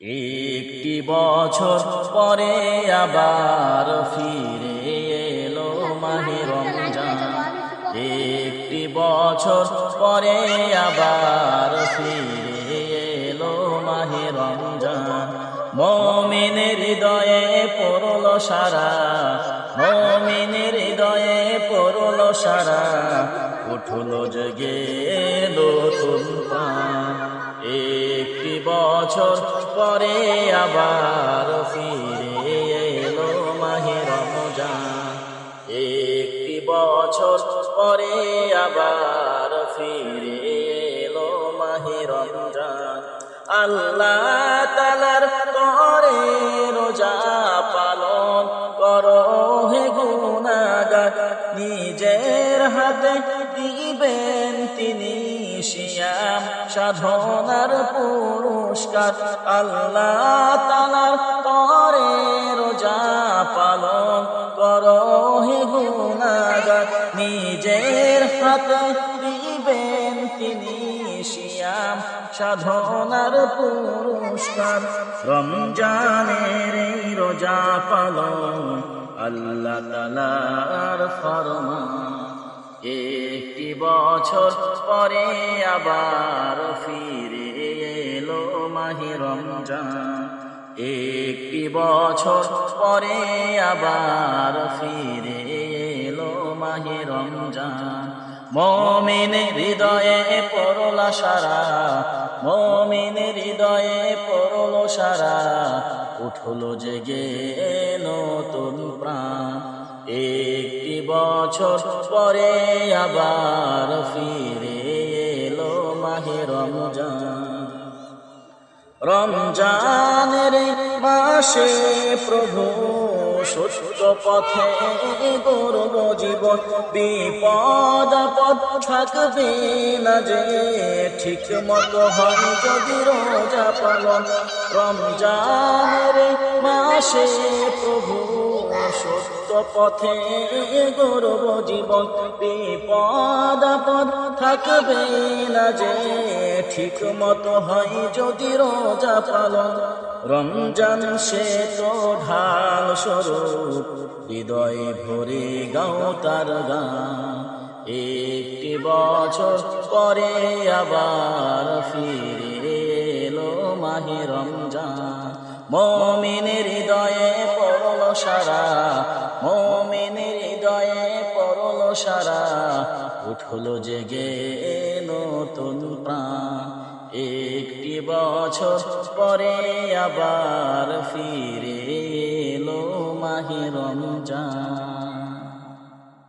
একটি বছর পরে আবার ফিরে এলো মাহে রমজান। একটি বছর পরে আবার ফিরে এলো মাহে রমজান। মমিনের হৃদয়ে পড়ল সারা, মমিনের হৃদয়ে পড়ল সারা। উঠল জগে নতুন প্রাণ একটি বছর পরে আবার ফিরে এলো মাহে রমজান। একটি বছর পরে আবার ফিরে এলো মাহে রমজান। আল্লাহ নিজের হাতে দিবেন তিনি শিয়াম সাধনার পুরস্কার। আল্লাহ তালার করে রোজা পালন করো হে গুনাগার নিজের হাতে দিবেন তিনি শিয়াম সাধনার পুরস্কার। রমজানের রোজা পালন আল্লাহ তালার ফরমা একটি বছর পরে আবার ফিরে এলো মাহি রমজান। একটি বছর পরে আবার ফিরে এলো মাহি রমজান। মমিন হৃদয়ে পড়লা সারা, মমিন হৃদয়ে পড়ল সারা উঠল জেগে নতুন প্রাণ। একটি বছর পরে আবার ফিরে এলো মাহে রমজান। রমজানের মাসে প্রভু সত্য পথে গর্ব জীবন বিপদ পদ থাকবে না যে। ঠিক মতো হয় যদি রোজা পালন, রমজানের মাসে প্রভু সত্য পথে গর্ব জীবন বিপদ পদ থাকবে না যে। ঠিক মতো হয় যদি রোজা পালন রমজান সে তো ঢাল স্বরূপ, হৃদয় ভরে গাও তার গান। একটি বছর পরে আবার ফিরে এলো মাহে রমজান। মমিনের হৃদয়ে পড়ল সারা মমিনের হৃদয়ে পড়ল সারা। উঠল জেগে নতুন প্রাণ। বছর পরে আবার ফিরে এলো মাহে রমজান।